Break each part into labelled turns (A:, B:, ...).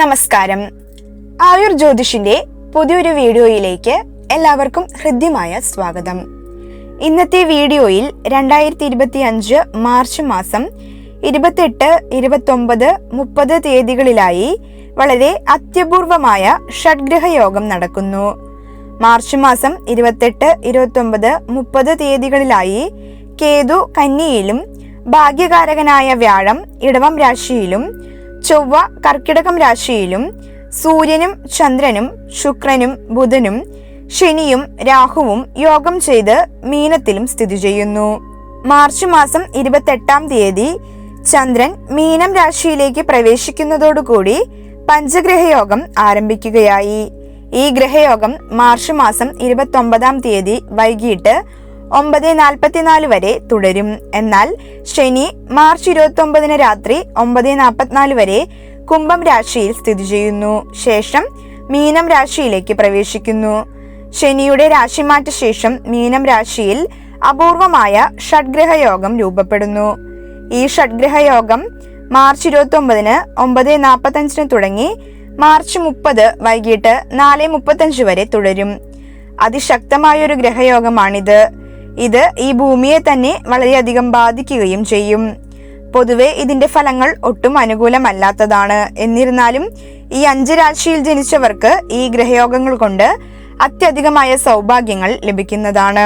A: നമസ്കാരം. ആയുർ ജ്യോതിഷിന്റെ പുതിയൊരു വീഡിയോയിലേക്ക് എല്ലാവർക്കും ഹൃദ്യമായ സ്വാഗതം. ഇന്നത്തെ വീഡിയോയിൽ രണ്ടായിരത്തി ഇരുപത്തി അഞ്ച് മാർച്ച് മാസം ഇരുപത്തെട്ട് ഇരുപത്തൊമ്പത് മുപ്പത് തീയതികളിലായി വളരെ അത്യപൂർവമായ ഷഡ്ഗ്രഹ യോഗം നടക്കുന്നു. മാർച്ച് മാസം ഇരുപത്തെട്ട് ഇരുപത്തൊമ്പത് മുപ്പത് തീയതികളിലായി കേതു കന്നിയിലും ഭാഗ്യകാരകനായ വ്യാഴം ഇടവം രാശിയിലും ചൊവ്വ കർക്കിടകം രാശിയിലും സൂര്യനും ചന്ദ്രനും ശുക്രനും ബുധനും ശനിയും രാഹുവും യോഗം ചെയ്ത് മീനത്തിലും സ്ഥിതി ചെയ്യുന്നു. മാർച്ച് മാസം ഇരുപത്തെട്ടാം തീയതി ചന്ദ്രൻ മീനം രാശിയിലേക്ക് പ്രവേശിക്കുന്നതോടുകൂടി പഞ്ചഗ്രഹയോഗം ആരംഭിക്കുകയായി. ഈ ഗ്രഹയോഗം മാർച്ച് മാസം ഇരുപത്തൊമ്പതാം തീയതി വൈകിട്ട് ഒമ്പത് നാൽപ്പത്തിനാല് വരെ തുടരും. എന്നാൽ ശനി മാർച്ച് ഇരുപത്തി ഒമ്പതിന് രാത്രി ഒമ്പത് നാൽപ്പത്തിനാല് വരെ കുംഭം രാശിയിൽ സ്ഥിതി ചെയ്യുന്നു. ശേഷം മീനം രാശിയിലേക്ക് പ്രവേശിക്കുന്നു. ശനിയുടെ രാശിമാറ്റ ശേഷം മീനം രാശിയിൽ അപൂർവമായ ഷഡ്ഗ്രഹ യോഗം രൂപപ്പെടുന്നു. ഈ ഷഡ്ഗ്രഹ യോഗം മാർച്ച് ഇരുപത്തി ഒമ്പതിന് ഒമ്പത് നാൽപ്പത്തഞ്ചിന് തുടങ്ങി മാർച്ച് മുപ്പത് വൈകിട്ട് നാല് മുപ്പത്തഞ്ച് വരെ തുടരും. അതിശക്തമായ ഒരു ഗ്രഹയോഗമാണിത്. ഇത് ഈ ഭൂമിയെ തന്നെ വളരെയധികം ബാധിക്കുകയും ചെയ്യും. പൊതുവെ ഇതിന്റെ ഫലങ്ങൾ ഒട്ടും അനുകൂലമല്ലാത്തതാണ്. എന്നിരുന്നാലും ഈ അഞ്ച് രാശിയിൽ ജനിച്ചവർക്ക് ഈ ഗ്രഹയോഗങ്ങൾ കൊണ്ട് അത്യധികമായ സൗഭാഗ്യങ്ങൾ ലഭിക്കുന്നതാണ്.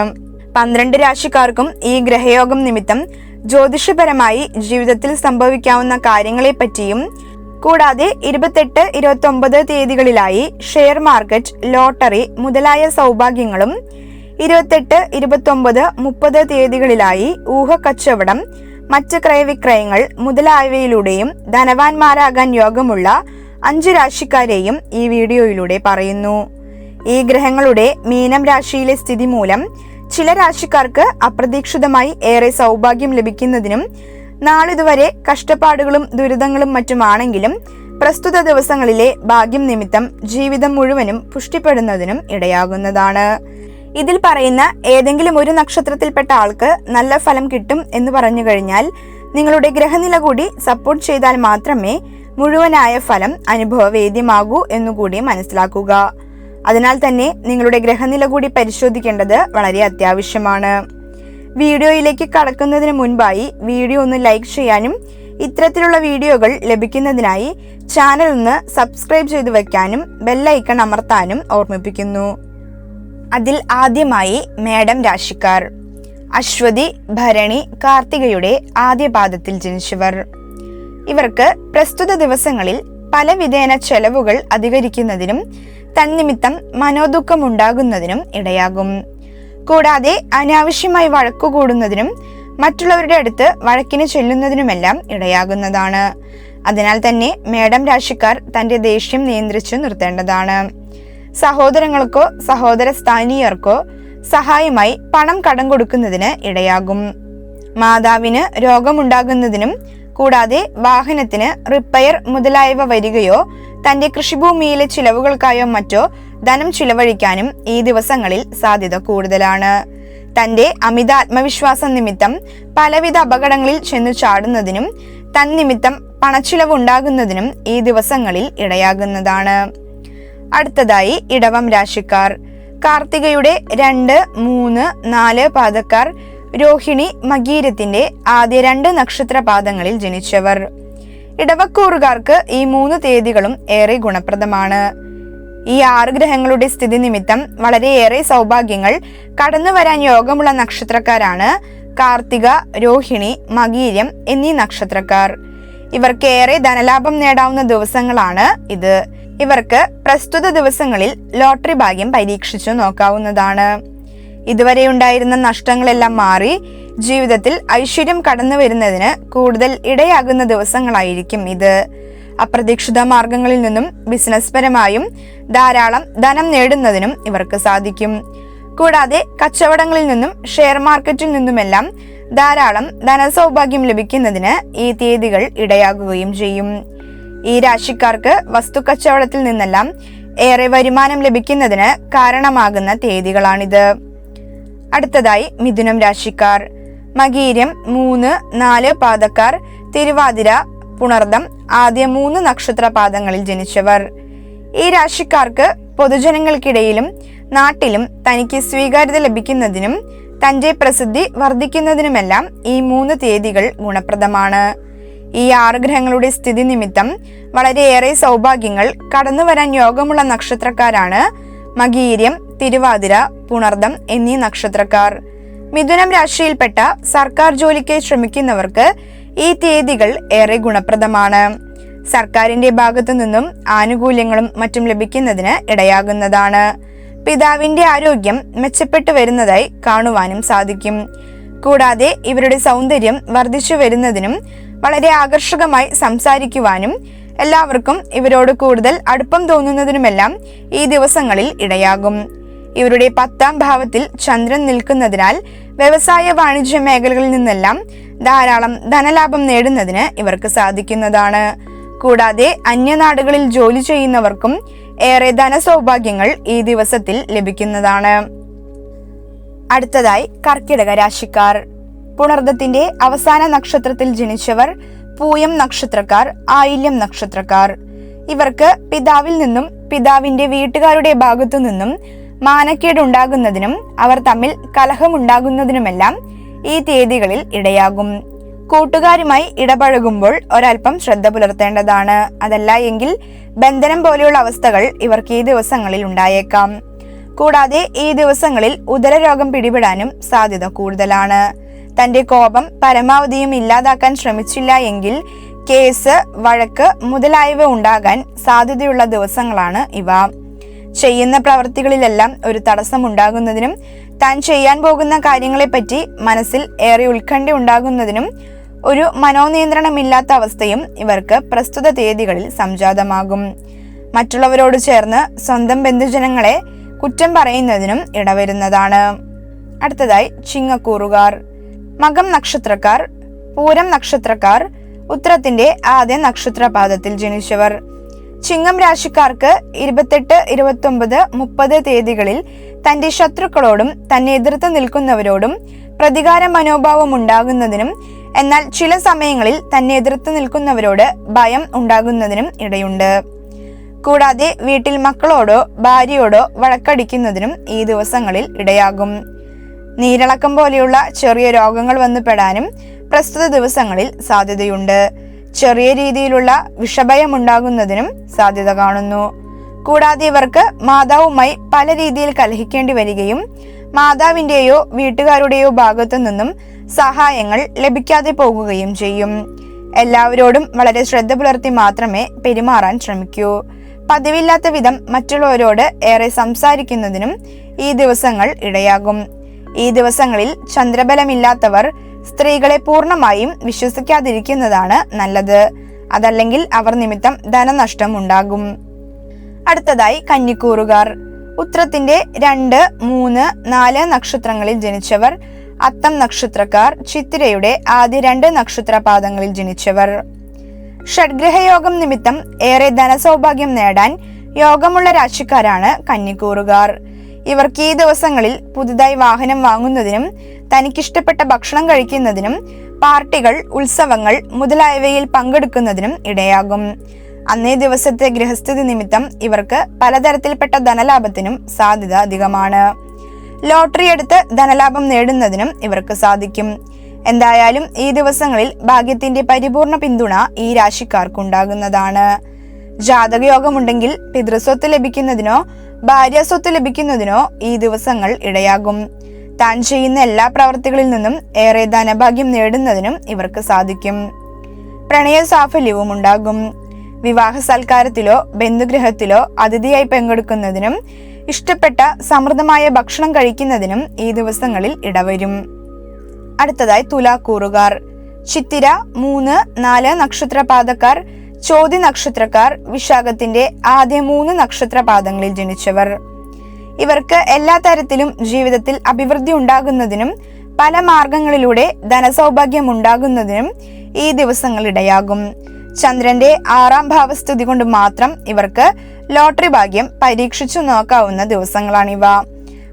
A: പന്ത്രണ്ട് രാശിക്കാർക്കും ഈ ഗ്രഹയോഗം നിമിത്തം ജ്യോതിഷപരമായി ജീവിതത്തിൽ സംഭവിക്കാവുന്ന കാര്യങ്ങളെപ്പറ്റിയും കൂടാതെ ഇരുപത്തെട്ട് ഇരുപത്തി ഒമ്പത് തീയതികളിലായി ഷെയർ മാർക്കറ്റ് ലോട്ടറി മുതലായ സൗഭാഗ്യങ്ങളും ഇരുപത്തെട്ട് ഇരുപത്തൊമ്പത് മുപ്പത് തീയതികളിലായി ഊഹക്കച്ചവടം മറ്റ് ക്രയവിക്രയങ്ങൾ മുതലായവയിലൂടെയും ധനവാന്മാരാകാൻ യോഗമുള്ള അഞ്ച് രാശിക്കാരെയും ഈ വീഡിയോയിലൂടെ പറയുന്നു. ഈ ഗ്രഹങ്ങളുടെ മീനം രാശിയിലെ സ്ഥിതി മൂലം ചില രാശിക്കാർക്ക് അപ്രതീക്ഷിതമായി ഏറെ സൗഭാഗ്യം ലഭിക്കുന്നതിനും നാളിതുവരെ കഷ്ടപ്പാടുകളും ദുരിതങ്ങളും മറ്റുമാണെങ്കിലും പ്രസ്തുത ദിവസങ്ങളിലെ ഭാഗ്യം നിമിത്തം ജീവിതം മുഴുവനും പുഷ്ടിപ്പെടുന്നതിനും ഇടയാകുന്നതാണ്. ഇതിൽ പറയുന്ന ഏതെങ്കിലും ഒരു നക്ഷത്രത്തിൽപ്പെട്ട ആൾക്ക് നല്ല ഫലം കിട്ടും എന്ന് പറഞ്ഞു കഴിഞ്ഞാൽ നിങ്ങളുടെ ഗ്രഹനില കൂടി സപ്പോർട്ട് ചെയ്താൽ മാത്രമേ മുഴുവനായ ഫലം അനുഭവവേദ്യമാകൂ എന്നുകൂടി മനസ്സിലാക്കുക. അതിനാൽ തന്നെ നിങ്ങളുടെ ഗ്രഹനില കൂടി പരിശോധിക്കേണ്ടത് വളരെ അത്യാവശ്യമാണ്. വീഡിയോയിലേക്ക് കടക്കുന്നതിന് മുൻപായി വീഡിയോ ഒന്ന് ലൈക്ക് ചെയ്യാനും ഇത്തരത്തിലുള്ള വീഡിയോകൾ ലഭിക്കുന്നതിനായി ചാനൽ ഒന്ന് സബ്സ്ക്രൈബ് ചെയ്തു വെക്കാനും ബെല്ലൈക്കൺ അമർത്താനും ഓർമ്മിപ്പിക്കുന്നു. അതിൽ ആദ്യമായി മേഡം രാശിക്കാർ. അശ്വതി ഭരണി കാർത്തികയുടെ ആദ്യ പാദത്തിൽ ജനിച്ചവർ. ഇവർക്ക് പ്രസ്തുത ദിവസങ്ങളിൽ പല വിധേന ചെലവുകൾ അധികരിക്കുന്നതിനും തന്നിമിത്തം മനോദുഃഖമുണ്ടാകുന്നതിനും ഇടയാകും. കൂടാതെ അനാവശ്യമായി വഴക്കുകൂടുന്നതിനും മറ്റുള്ളവരുടെ അടുത്ത് വഴക്കിന് ചെല്ലുന്നതിനുമെല്ലാം ഇടയാകുന്നതാണ്. അതിനാൽ തന്നെ മേഡം രാശിക്കാർ തന്റെ ദേഷ്യം നിയന്ത്രിച്ചു നിർത്തേണ്ടതാണ്. സഹോദരങ്ങൾക്കോ സഹോദര സ്ഥാനീയർക്കോ സഹായമായി പണം കടം കൊടുക്കുന്നതിന് ഇടയാകും. മാതാവിന് രോഗമുണ്ടാകുന്നതിനും കൂടാതെ വാഹനത്തിന് റിപ്പയർ മുതലായവ വരികയോ തന്റെ കൃഷിഭൂമിയിലെ ചിലവുകൾക്കായോ മറ്റോ ധനം ചിലവഴിക്കാനും ഈ ദിവസങ്ങളിൽ സാധ്യത കൂടുതലാണ്. തന്റെ അമിത ആത്മവിശ്വാസം നിമിത്തം പലവിധ അപകടങ്ങളിൽ ചെന്നു ചാടുന്നതിനും തന്നിമിത്തം പണച്ചിലവുണ്ടാകുന്നതിനും ഈ ദിവസങ്ങളിൽ ഇടയാകുന്നതാണ്. അടുത്തതായി ഇടവം രാശിക്കാർ. കാർത്തികയുടെ രണ്ട് മൂന്ന് നാല് പാദക്കാർ രോഹിണി മകീരത്തിന്റെ ആദ്യ രണ്ട് നക്ഷത്ര പാദങ്ങളിൽ ജനിച്ചവർ. ഇടവക്കൂറുകാർക്ക് ഈ മൂന്ന് തീയതികളും ഏറെ ഗുണപ്രദമാണ്. ഈ ആറ് ഗ്രഹങ്ങളുടെ സ്ഥിതി നിമിത്തം വളരെയേറെ സൗഭാഗ്യങ്ങൾ കടന്നു വരാൻ യോഗമുള്ള നക്ഷത്രക്കാരാണ് കാർത്തിക രോഹിണി മകീരം എന്നീ നക്ഷത്രക്കാർ. ഇവർക്ക് ഏറെ ധനലാഭം നേടാവുന്ന ദിവസങ്ങളാണ് ഇത്. ഇവർക്ക് പ്രസ്തുത ദിവസങ്ങളിൽ ലോട്ടറി ഭാഗ്യം പരീക്ഷിച്ചു നോക്കാവുന്നതാണ്. ഇതുവരെ ഉണ്ടായിരുന്ന നഷ്ടങ്ങളെല്ലാം മാറി ജീവിതത്തിൽ ഐശ്വര്യം കടന്നു വരുന്നതിന് കൂടുതൽ ഇടയാകുന്ന ദിവസങ്ങളായിരിക്കും ഇത്. അപ്രതീക്ഷിത മാർഗങ്ങളിൽ നിന്നും ബിസിനസ് പരമായും ധാരാളം ധനം നേടുന്നതിനും ഇവർക്ക് സാധിക്കും. കൂടാതെ കച്ചവടങ്ങളിൽ നിന്നും ഷെയർ മാർക്കറ്റിൽ നിന്നുമെല്ലാം ധാരാളം ധനസൗഭാഗ്യം ലഭിക്കുന്നതിന് ഈ തീയതികൾ ഇടയാകുകയും ചെയ്യും. ഈ രാശിക്കാർക്ക് വസ്തു കച്ചവടത്തിൽ നിന്നെല്ലാം ഏറെ വരുമാനം ലഭിക്കുന്നതിന് കാരണമാകുന്ന തീയതികളാണിത്. അടുത്തതായി മിഥുനം രാശിക്കാർ. മകീരം മൂന്ന് നാല് പാദക്കാർ. തിരുവാതിര പുണർദം ആദ്യ മൂന്ന് നക്ഷത്ര പാദങ്ങളിൽ ജനിച്ചവർ. ഈ രാശിക്കാർക്ക് പൊതുജനങ്ങൾക്കിടയിലും നാട്ടിലും തനിക്ക് സ്വീകാര്യത ലഭിക്കുന്നതിനും തന്റെ പ്രസിദ്ധി വർദ്ധിക്കുന്നതിനുമെല്ലാം ഈ മൂന്ന് തീയതികൾ ഗുണപ്രദമാണ്. ഈ ആറ് ഗ്രഹങ്ങളുടെ സ്ഥിതി നിമിത്തം വളരെയേറെ സൗഭാഗ്യങ്ങൾ കടന്നു വരാൻ യോഗമുള്ള നക്ഷത്രക്കാരാണ് മകീര്യം തിരുവാതിര പുണർദം എന്നീ നക്ഷത്രക്കാർ. മിഥുനം രാശിയിൽപ്പെട്ട സർക്കാർ ജോലിക്കായി ശ്രമിക്കുന്നവർക്ക് ഈ തീയതികൾ ഏറെ ഗുണപ്രദമാണ്. സർക്കാരിന്റെ ഭാഗത്തു നിന്നും ആനുകൂല്യങ്ങളും മറ്റും ലഭിക്കുന്നതിന് ഇടയാകുന്നതാണ്. പിതാവിന്റെ ആരോഗ്യം മെച്ചപ്പെട്ടു വരുന്നതായി കാണുവാനും സാധിക്കും. കൂടാതെ ഇവരുടെ സൗന്ദര്യം വർദ്ധിച്ചു വരുന്നതിനും വളരെ ആകർഷകമായി സംസാരിക്കുവാനും എല്ലാവർക്കും ഇവരോട് കൂടുതൽ അടുപ്പം തോന്നുന്നതിനുമെല്ലാം ഈ ദിവസങ്ങളിൽ ഇടയാകും. ഇവരുടെ പത്താം ഭാവത്തിൽ ചന്ദ്രൻ നിൽക്കുന്നതിനാൽ വ്യവസായ വാണിജ്യ മേഖലകളിൽ നിന്നെല്ലാം ധാരാളം ധനലാഭം നേടുന്നതിന് ഇവർക്ക് സാധിക്കുന്നതാണ്. കൂടാതെ അന്യനാടുകളിൽ ജോലി ചെയ്യുന്നവർക്കും ഏറെ ധനസൗഭാഗ്യങ്ങൾ ഈ ദിവസത്തിൽ ലഭിക്കുന്നതാണ്. അടുത്തതായി കർക്കിടക രാശിക്കാർ. പുണർദത്തിന്റെ അവസാന നക്ഷത്രത്തിൽ ജനിച്ചവർ പൂയം നക്ഷത്രക്കാർ ആയില്യം നക്ഷത്രക്കാർ. ഇവർക്ക് പിതാവിൽ നിന്നും പിതാവിന്റെ വീട്ടുകാരുടെ ഭാഗത്തു നിന്നും മാനക്കേടുണ്ടാകുന്നതിനും അവർ തമ്മിൽ കലഹമുണ്ടാകുന്നതിനുമെല്ലാം ഈ തീയതികളിൽ ഇടയാകും. കൂട്ടുകാരുമായി ഇടപഴകുമ്പോൾ ഒരൽപ്പം ശ്രദ്ധ പുലർത്തേണ്ടതാണ്. അതല്ല എങ്കിൽ ബന്ധനം പോലെയുള്ള അവസ്ഥകൾ ഇവർക്ക് ഈ ദിവസങ്ങളിൽ ഉണ്ടായേക്കാം. കൂടാതെ ഈ ദിവസങ്ങളിൽ ഉദരരോഗം പിടിപെടാനും സാധ്യത കൂടുതലാണ്. തന്റെ കോപം പരമാവധിയും ഇല്ലാതാക്കാൻ ശ്രമിച്ചില്ല എങ്കിൽ കേസ് വഴക്ക് മുതലായവ ഉണ്ടാകാൻ സാധ്യതയുള്ള ദിവസങ്ങളാണ് ഇവ. ചെയ്യുന്ന പ്രവൃത്തികളിലെല്ലാം ഒരു തടസ്സം ഉണ്ടാകുന്നതിനും താൻ ചെയ്യാൻ പോകുന്ന കാര്യങ്ങളെപ്പറ്റി മനസ്സിൽ ഏറെ ഉത്കണ്ഠ ഉണ്ടാകുന്നതിനും ഒരു മനോനിയന്ത്രണമില്ലാത്ത അവസ്ഥയും ഇവർക്ക് പ്രസ്തുത തീയതികളിൽ സംജാതമാകും. മറ്റുള്ളവരോട് ചേർന്ന് സ്വന്തം ബന്ധുജനങ്ങളെ കുറ്റം പറയുന്നതിനും ഇടവരുന്നതാണ്. അടുത്തതായി ചിങ്ങക്കൂറുകാർ. മകം നക്ഷത്രക്കാർ പൂരം നക്ഷത്രക്കാർ ഉത്തരത്തിന്റെ ആദ്യ നക്ഷത്രപാദത്തിൽ ജനിച്ചവർ. ചിങ്ങം രാശിക്കാർക്ക് ഇരുപത്തെട്ട് ഇരുപത്തി ഒമ്പത് മുപ്പത് തീയതികളിൽ തന്റെ ശത്രുക്കളോടും തന്നെ എതിർത്ത് നിൽക്കുന്നവരോടും പ്രതികാര മനോഭാവം ഉണ്ടാകുന്നതിനും എന്നാൽ ചില സമയങ്ങളിൽ തന്നെ എതിർത്ത് നിൽക്കുന്നവരോട് ഭയം ഉണ്ടാകുന്നതിനും ഇടയുണ്ട്. കൂടാതെ വീട്ടിൽ മക്കളോടോ ഭാര്യയോടോ വഴക്കടിക്കുന്നതിനും ഈ ദിവസങ്ങളിൽ ഇടയാകും. നീരിളക്കം പോലെയുള്ള ചെറിയ രോഗങ്ങൾ വന്നുപെടാനും പ്രസ്തുത ദിവസങ്ങളിൽ സാധ്യതയുണ്ട്. ചെറിയ രീതിയിലുള്ള വിഷഭയം ഉണ്ടാകുന്നതിനും സാധ്യത കാണുന്നു. കൂടാതെ ഇവർക്ക് മാതാവുമായി പല രീതിയിൽ കലഹിക്കേണ്ടി വരികയും മാതാവിന്റെയോ വീട്ടുകാരുടെയോ ഭാഗത്തു നിന്നും സഹായങ്ങൾ ലഭിക്കാതെ പോകുകയും ചെയ്യും. എല്ലാവരോടും വളരെ ശ്രദ്ധ പുലർത്തി മാത്രമേ പെരുമാറാൻ ശ്രമിക്കൂ. പതിവില്ലാത്ത വിധം മറ്റുള്ളവരോട് ഏറെ സംസാരിക്കുന്നതിനും ഈ ദിവസങ്ങൾ ഇടയാകും. ഈ ദിവസങ്ങളിൽ ചന്ദ്രബലമില്ലാത്തവർ സ്ത്രീകളെ പൂർണമായും വിശ്വസിക്കാതിരിക്കുന്നതാണ് നല്ലത്. അതല്ലെങ്കിൽ അവർ നിമിത്തം ധനനഷ്ടം ഉണ്ടാകും. അടുത്തതായി കന്നിക്കൂറുകാർ. ഉത്രത്തിന്റെ രണ്ട് മൂന്ന് നാല് നക്ഷത്രങ്ങളിൽ ജനിച്ചവർ. അത്തം നക്ഷത്രക്കാർ ചിത്തിരയുടെ ആദ്യ രണ്ട് നക്ഷത്രപാദങ്ങളിൽ ജനിച്ചവർ. ഷഡ്ഗ്രഹയോഗം നിമിത്തം ഏറെ ധനസൗഭാഗ്യം നേടാൻ യോഗമുള്ള രാശിക്കാരാണ് കന്നിക്കൂറുകാർ. ഇവർക്ക് ഈ ദിവസങ്ങളിൽ പുതുതായി വാഹനം വാങ്ങുന്നതിനും തനിക്കിഷ്ടപ്പെട്ട ഭക്ഷണം കഴിക്കുന്നതിനും പാർട്ടികൾ ഉത്സവങ്ങൾ മുതലായവയിൽ പങ്കെടുക്കുന്നതിനും ഇടയാകും. അന്നേ ദിവസത്തെ ഗൃഹസ്ഥിതി നിമിത്തം ഇവർക്ക് പലതരത്തിൽപ്പെട്ട ധനലാഭത്തിനും സാധ്യത അധികമാണ്. ലോട്ടറി എടുത്ത് ധനലാഭം നേടുന്നതിനും ഇവർക്ക് സാധിക്കും. എന്തായാലും ഈ ദിവസങ്ങളിൽ ഭാഗ്യത്തിന്റെ പരിപൂർണ പിന്തുണ ഈ രാശിക്കാർക്കുണ്ടാകുന്നതാണ്. ജാതകയോഗമുണ്ടെങ്കിൽ പിതൃസ്വത്ത് ലഭിക്കുന്നതിനോ ഭാര്യാസ്വത്ത് ലഭിക്കുന്നതിനോ ഈ ദിവസങ്ങൾ ഇടയാകും. താൻ ചെയ്യുന്ന എല്ലാ പ്രവർത്തികളിൽ നിന്നും ഏറെ ധനഭാഗ്യം നേടുന്നതിനും ഇവർക്ക് സാധിക്കും. പ്രണയ സാഫല്യവും ഉണ്ടാകും. വിവാഹ സൽക്കാരത്തിലോ ബന്ധുഗ്രഹത്തിലോ അതിഥിയായി പങ്കെടുക്കുന്നതിനും ഇഷ്ടപ്പെട്ട സമൃദ്ധമായ ഭക്ഷണം കഴിക്കുന്നതിനും ഈ ദിവസങ്ങളിൽ ഇടവരും. അടുത്തതായി തുലാക്കൂറുകാർ. ചിത്തിര മൂന്ന് നാല് നക്ഷത്രപാദക്കാർ ചോതി നക്ഷത്രക്കാർ വിശാഖത്തിന്റെ ആദ്യ മൂന്ന് നക്ഷത്രപാദങ്ങളിൽ ജനിച്ചവർ. ഇവർക്ക് എല്ലാ തരത്തിലും ജീവിതത്തിൽ അഭിവൃദ്ധി ഉണ്ടാകുന്നതിനും പല മാർഗങ്ങളിലൂടെ ധനസൗഭാഗ്യം ഉണ്ടാകുന്നതിനും ഈ ദിവസങ്ങൾ ഇടയാകും. ചന്ദ്രന്റെ ആറാം ഭാവസ്ഥിതി കൊണ്ട് മാത്രം ഇവർക്ക് ലോട്ടറി ഭാഗ്യം പരീക്ഷിച്ചു നോക്കാവുന്ന ദിവസങ്ങളാണിവ.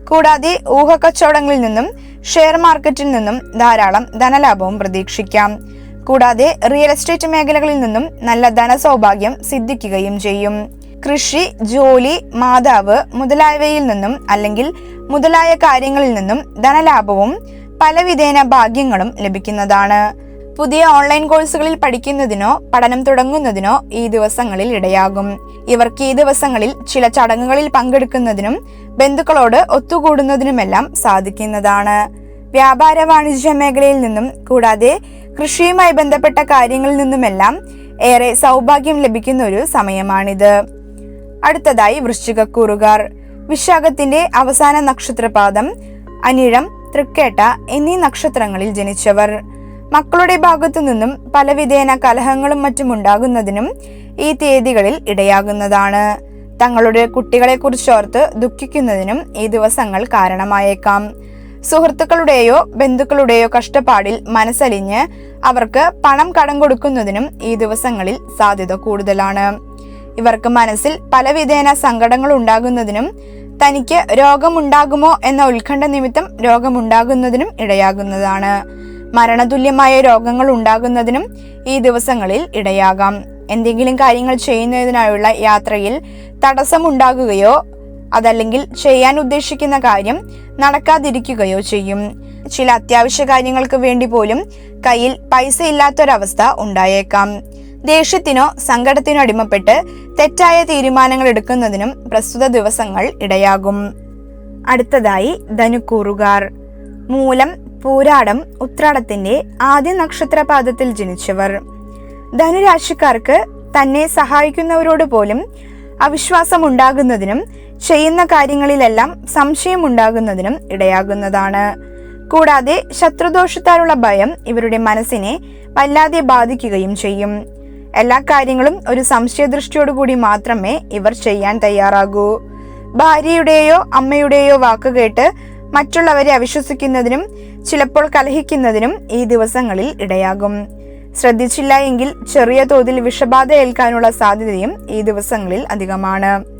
A: കൂടാതെ ഊഹക്കച്ചവടങ്ങളിൽ നിന്നും ഷെയർ മാർക്കറ്റിൽ നിന്നും ധാരാളം ധനലാഭവും പ്രതീക്ഷിക്കാം. കൂടാതെ റിയൽ എസ്റ്റേറ്റ് മേഖലകളിൽ നിന്നും നല്ല ധനസൗഭാഗ്യം സിദ്ധിക്കുകയും ചെയ്യും. കൃഷി ജോലി മാതാവ് മുതലായവയിൽ നിന്നും അല്ലെങ്കിൽ മുതലായ കാര്യങ്ങളിൽ നിന്നും ധനലാഭവും പലവിധേന ഭാഗ്യങ്ങളും ലഭിക്കുന്നതാണ്. പുതിയ ഓൺലൈൻ കോഴ്സുകളിൽ പഠിക്കുന്നതിനോ പഠനം തുടങ്ങുന്നതിനോ ഈ ദിവസങ്ങളിൽ ഇടയാകും. ഇവർക്ക് ഈ ദിവസങ്ങളിൽ ചില ചടങ്ങുകളിൽ പങ്കെടുക്കുന്നതിനും ബന്ധുക്കളോട് ഒത്തുകൂടുന്നതിനുമെല്ലാം സാധിക്കുന്നതാണ്. വ്യാപാര വാണിജ്യ മേഖലയിൽ നിന്നും കൂടാതെ കൃഷിയുമായി ബന്ധപ്പെട്ട കാര്യങ്ങളിൽ നിന്നുമെല്ലാം ഏറെ സൗഭാഗ്യം ലഭിക്കുന്ന ഒരു സമയമാണിത്. അടുത്തതായി വൃശ്ചികക്കൂറുകാർ. വിശാഖത്തിന്റെ അവസാന നക്ഷത്രപാദം അനിഴം തൃക്കേട്ട എന്നീ നക്ഷത്രങ്ങളിൽ ജനിച്ചവർ. മക്കളുടെ ഭാഗത്തു നിന്നും പലവിധേന കലഹങ്ങളും മറ്റും ഉണ്ടാകുന്നതിനും ഈ തീയതികളിൽ ഇടയാകുന്നതാണ്. തങ്ങളുടെ കുട്ടികളെ കുറിച്ചോർത്ത് ദുഃഖിക്കുന്നതിനും ഈ ദിവസങ്ങൾ കാരണമായേക്കാം. സുഹൃത്തുക്കളുടെയോ ബന്ധുക്കളുടെയോ കഷ്ടപ്പാടിൽ മനസ്സലിഞ്ഞ് അവർക്ക് പണം കടം കൊടുക്കുന്നതിനും ഈ ദിവസങ്ങളിൽ സാധ്യത കൂടുതലാണ്. ഇവർക്ക് മനസ്സിൽ പലവിധേന സങ്കടങ്ങൾ ഉണ്ടാകുന്നതിനും തനിക്ക് രോഗമുണ്ടാകുമോ എന്ന ഉത്കണ്ഠ നിമിത്തം രോഗമുണ്ടാകുന്നതിനും ഇടയാകുന്നതാണ്. മരണതുല്യമായ രോഗങ്ങൾ ഉണ്ടാകുന്നതിനും ഈ ദിവസങ്ങളിൽ ഇടയാകാം. എന്തെങ്കിലും കാര്യങ്ങൾ ചെയ്യുന്നതിനായുള്ള യാത്രയിൽ തടസ്സമുണ്ടാകുകയോ അതല്ലെങ്കിൽ ചെയ്യാൻ ഉദ്ദേശിക്കുന്ന കാര്യം നടക്കാതിരിക്കുകയോ ചെയ്യും. ചില അത്യാവശ്യ കാര്യങ്ങൾക്ക് വേണ്ടി പോലും കയ്യിൽ പൈസ ഇല്ലാത്തൊരവസ്ഥ ഉണ്ടായേക്കാം. ദേഷ്യത്തിനോ സങ്കടത്തിനോ അടിമപ്പെട്ട് തെറ്റായ തീരുമാനങ്ങൾ എടുക്കുന്നതിനും പ്രസ്തുത ദിവസങ്ങൾ ഇടയാകും. അടുത്തതായി ധനുക്കൂറുകാർ. മൂലം പൂരാടം ഉത്രാടത്തിന്റെ ആദ്യ നക്ഷത്രപാദത്തിൽ ജനിച്ചവർ. ധനുരാശിക്കാർക്ക് തന്നെ സഹായിക്കുന്നവരോട് പോലും അവിശ്വാസം ഉണ്ടാകുന്നതിനും ചെയ്യുന്ന കാര്യങ്ങളിലെല്ലാം സംശയം ഉണ്ടാകുന്നതിനും ഇടയാകുന്നതാണ്. കൂടാതെ ശത്രുദോഷത്താലുള്ള ഭയം ഇവരുടെ മനസ്സിനെ വല്ലാതെ ബാധിക്കുകയും ചെയ്യും. എല്ലാ കാര്യങ്ങളും ഒരു സംശയദൃഷ്ടിയോടുകൂടി മാത്രമേ ഇവർ ചെയ്യാൻ തയ്യാറാകൂ. ഭാര്യയുടെയോ അമ്മയുടെയോ വാക്കുകേട്ട് മറ്റുള്ളവരെ അവിശ്വസിക്കുന്നതിനും ചിലപ്പോൾ കലഹിക്കുന്നതിനും ഈ ദിവസങ്ങളിൽ ഇടയാകും. ശ്രദ്ധിച്ചില്ല എങ്കിൽ ചെറിയ തോതിൽ വിഷബാധ ഏൽക്കാനുള്ള സാധ്യതയും ഈ ദിവസങ്ങളിൽ അധികമാണ്.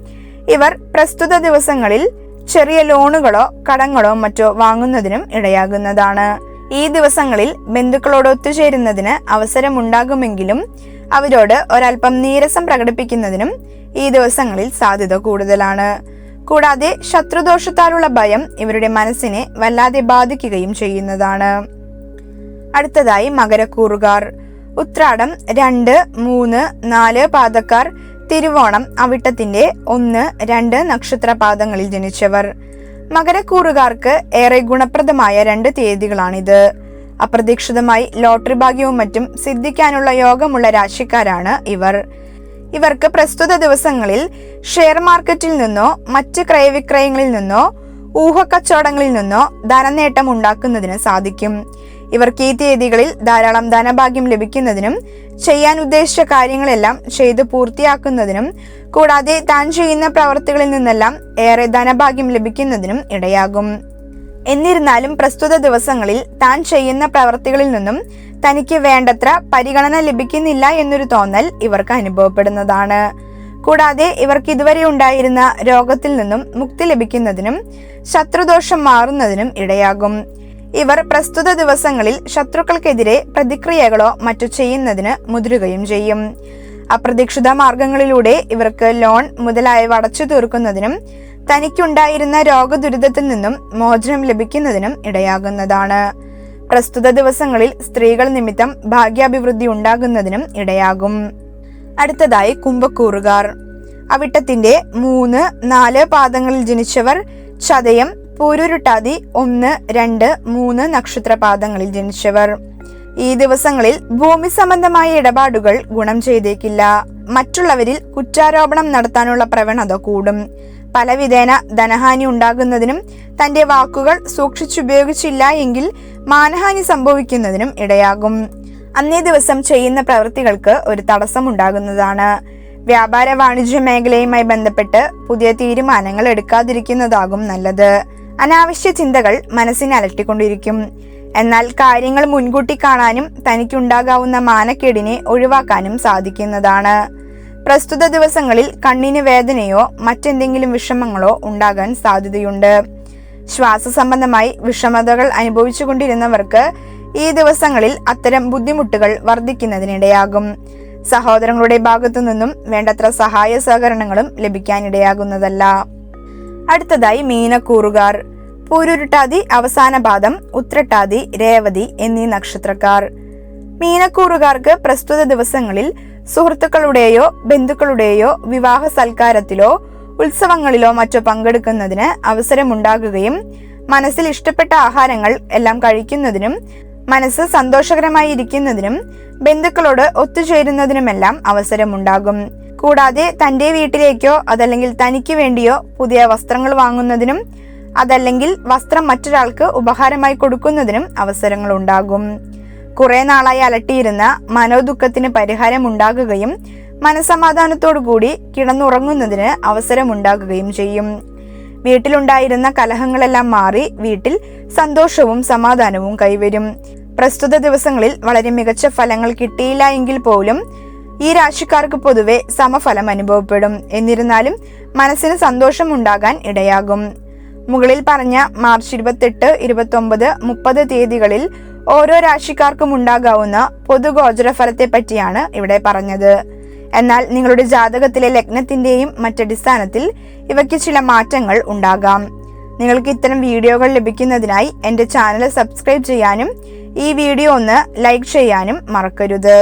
A: ഇവർ പ്രസ്തുത ദിവസങ്ങളിൽ ചെറിയ ലോണുകളോ കടങ്ങളോ മറ്റോ വാങ്ങുന്നതിനും ഇടയാകുന്നതാണ്. ഈ ദിവസങ്ങളിൽ ബന്ധുക്കളോട് ഒത്തുചേരുന്നതിന് അവസരമുണ്ടാകുമെങ്കിലും അവരോട് ഒരൽപ്പം നീരസം പ്രകടിപ്പിക്കുന്നതിനും ഈ ദിവസങ്ങളിൽ സാധ്യത കൂടുതലാണ്. കൂടാതെ ശത്രുദോഷത്താലുള്ള ഭയം ഇവരുടെ മനസ്സിനെ വല്ലാതെ ബാധിക്കുകയും ചെയ്യുന്നതാണ്. അടുത്തതായി മകരക്കൂറുകാർ. ഉത്രാടം രണ്ട് മൂന്ന് നാല് പാദക്കാർ തിരുവോണം അവിട്ടത്തിന്റെ ഒന്ന് രണ്ട് നക്ഷത്രപാദങ്ങളിൽ ജനിച്ചവർ. മകരക്കൂറുകാർക്ക് ഏറെ ഗുണപ്രദമായ രണ്ട് തീയതികളാണിത്. അപ്രതീക്ഷിതമായി ലോട്ടറി ഭാഗ്യവും മറ്റും സിദ്ധിക്കാനുള്ള യോഗമുള്ള രാശിക്കാരാണ് ഇവർ. ഇവർക്ക് പ്രസ്തുത ദിവസങ്ങളിൽ ഷെയർ മാർക്കറ്റിൽ നിന്നോ മറ്റ് ക്രയവിക്രയങ്ങളിൽ നിന്നോ ഊഹക്കച്ചവടങ്ങളിൽ നിന്നോ ധനനേട്ടം ഉണ്ടാക്കുന്നതിന് സാധിക്കും. ഇവർക്ക് ഈ തീയതികളിൽ ധാരാളം ധനഭാഗ്യം ലഭിക്കുന്നതിനും ചെയ്യാൻ ഉദ്ദേശിച്ച കാര്യങ്ങളെല്ലാം ചെയ്തു പൂർത്തിയാക്കുന്നതിനും കൂടാതെ താൻ ചെയ്യുന്ന പ്രവർത്തികളിൽ നിന്നെല്ലാം ഏറെ ധനഭാഗ്യം ലഭിക്കുന്നതിനും ഇടയാകും. എന്നിരുന്നാലും പ്രസ്തുത ദിവസങ്ങളിൽ താൻ ചെയ്യുന്ന പ്രവർത്തികളിൽ നിന്നും തനിക്ക് വേണ്ടത്ര പരിഗണന ലഭിക്കുന്നില്ല എന്നൊരു തോന്നൽ ഇവർക്ക് അനുഭവപ്പെടുന്നതാണ്. കൂടാതെ ഇവർക്ക് ഇതുവരെ ഉണ്ടായിരുന്ന രോഗത്തിൽ നിന്നും മുക്തി ലഭിക്കുന്നതിനും ശത്രുദോഷം മാറുന്നതിനും ഇടയാകും. ഇവർ പ്രസ്തുത ദിവസങ്ങളിൽ ശത്രുക്കൾക്കെതിരെ പ്രതിക്രിയകളോ മറ്റു ചെയ്യുന്നതിന് മുതിരുകയും ചെയ്യും. അപ്രതീക്ഷിത മാർഗങ്ങളിലൂടെ ഇവർക്ക് ലോൺ മുതലായവ അടച്ചു തീർക്കുന്നതിനും തനിക്കുണ്ടായിരുന്ന രോഗദുരിതത്തിൽ നിന്നും മോചനം ലഭിക്കുന്നതിനും ഇടയാകുന്നതാണ്. പ്രസ്തുത ദിവസങ്ങളിൽ സ്ത്രീകൾ നിമിത്തം ഭാഗ്യാഭിവൃദ്ധി ഉണ്ടാകുന്നതിനും ഇടയാകും. അടുത്തതായി കുംഭക്കൂറുകാർ. അവിട്ടത്തിന്റെ മൂന്ന് നാല് പാദങ്ങളിൽ ജനിച്ചവർ ചതയം പൂരുരുട്ടാതി ഒന്ന് രണ്ട് മൂന്ന് നക്ഷത്രപാദങ്ങളിൽ ജനിച്ചവർ. ഈ ദിവസങ്ങളിൽ ഭൂമി സംബന്ധമായ ഇടപാടുകൾ ഗുണം ചെയ്തേക്കില്ല. മറ്റുള്ളവരിൽ കുറ്റാരോപണം നടത്താനുള്ള പ്രവണത കൂടും. പലവിധേന ധനഹാനി ഉണ്ടാകുന്നതിനും തന്റെ വാക്കുകൾ സൂക്ഷിച്ചുപയോഗിച്ചില്ല എങ്കിൽ മാനഹാനി സംഭവിക്കുന്നതിനും ഇടയാകും. അന്നേ ദിവസം ചെയ്യുന്ന പ്രവൃത്തികൾക്ക് ഒരു തടസ്സം ഉണ്ടാകുന്നതാണ്. വ്യാപാര വാണിജ്യ മേഖലയുമായി ബന്ധപ്പെട്ട് പുതിയ തീരുമാനങ്ങൾ എടുക്കാതിരിക്കുന്നതാകും നല്ലത്. അനാവശ്യ ചിന്തകൾ മനസ്സിനെ അലട്ടിക്കൊണ്ടിരിക്കും. എന്നാൽ കാര്യങ്ങൾ മുൻകൂട്ടി കാണാനും തനിക്കുണ്ടാകാവുന്ന മാനക്കേടിനെ ഒഴിവാക്കാനും സാധിക്കുന്നതാണ്. പ്രസ്തുത ദിവസങ്ങളിൽ കണ്ണിന് വേദനയോ മറ്റെന്തെങ്കിലും വിഷമങ്ങളോ ഉണ്ടാകാൻ സാധ്യതയുണ്ട്. ശ്വാസ സംബന്ധമായി വിഷമതകൾ അനുഭവിച്ചുകൊണ്ടിരുന്നവർക്ക് ഈ ദിവസങ്ങളിൽ അത്തരം ബുദ്ധിമുട്ടുകൾ വർദ്ധിക്കുന്നതിനിടയാകും. സഹോദരങ്ങളുടെ ഭാഗത്തു നിന്നും വേണ്ടത്ര സഹായ സഹകരണങ്ങളും ലഭിക്കാനിടയാകുന്നതല്ല. അടുത്തതായി മീനക്കൂറുകാർ പൂരുരുട്ടാതി അവസാന പാദം ഉത്രട്ടാതി രേവതി എന്നീ നക്ഷത്രക്കാർ. മീനക്കൂറുകാർക്ക് പ്രസ്തുത ദിവസങ്ങളിൽ സുഹൃത്തുക്കളുടെയോ ബന്ധുക്കളുടെയോ വിവാഹ സൽക്കാരത്തിലോ ഉത്സവങ്ങളിലോ മറ്റോ പങ്കെടുക്കുന്നതിന് അവസരമുണ്ടാകുകയും മനസ്സിൽ ഇഷ്ടപ്പെട്ട ആഹാരങ്ങൾ എല്ലാം കഴിക്കുന്നതിനും മനസ്സ് സന്തോഷകരമായി ഇരിക്കുന്നതിനും ബന്ധുക്കളോട് ഒത്തുചേരുന്നതിനുമെല്ലാം അവസരമുണ്ടാകും. കൂടാതെ തന്റെ വീട്ടിലേക്കോ അതല്ലെങ്കിൽ തനിക്ക് വേണ്ടിയോ പുതിയ വസ്ത്രങ്ങൾ വാങ്ങുന്നതിനും അതല്ലെങ്കിൽ വസ്ത്രം മറ്റൊരാൾക്ക് ഉപഹാരമായി കൊടുക്കുന്നതിനും അവസരങ്ങൾ ഉണ്ടാകും. കുറെ നാളായി അലട്ടിയിരുന്ന മനോദുഃഖത്തിന് പരിഹാരം ഉണ്ടാകുകയും മനസമാധാനത്തോടുകൂടി കിടന്നുറങ്ങുന്നതിന് അവസരമുണ്ടാകുകയും ചെയ്യും. വീട്ടിലുണ്ടായിരുന്ന കലഹങ്ങളെല്ലാം മാറി വീട്ടിൽ സന്തോഷവും സമാധാനവും കൈവരും. പ്രസ്തുത ദിവസങ്ങളിൽ വളരെ മികച്ച ഫലങ്ങൾ കിട്ടിയില്ല എങ്കിൽ പോലും ഈ രാശിക്കാർക്ക് പൊതുവെ സമഫലം അനുഭവപ്പെടും. എന്നിരുന്നാലും മനസ്സിന് സന്തോഷം ഉണ്ടാകാൻ ഇടയാകും. മുകളിൽ പറഞ്ഞ മാർച്ച് ഇരുപത്തെട്ട് ഇരുപത്തി ഒമ്പത് മുപ്പത് തീയതികളിൽ ഓരോ രാശിക്കാർക്കും ഉണ്ടാകാവുന്ന പൊതുഗോചര ഫലത്തെ പറ്റിയാണ് ഇവിടെ പറഞ്ഞത്. എന്നാൽ നിങ്ങളുടെ ജാതകത്തിലെ ലഗ്നത്തിന്റെയും മറ്റടിസ്ഥാനത്തിൽ ഇവയ്ക്ക് ചില മാറ്റങ്ങൾ ഉണ്ടാകാം. നിങ്ങൾക്ക് ഇത്തരം വീഡിയോകൾ ലഭിക്കുന്നതിനായി എന്റെ ചാനൽ സബ്സ്ക്രൈബ് ചെയ്യാനും ഈ വീഡിയോ ഒന്ന് ലൈക്ക് ചെയ്യാനും മറക്കരുത്.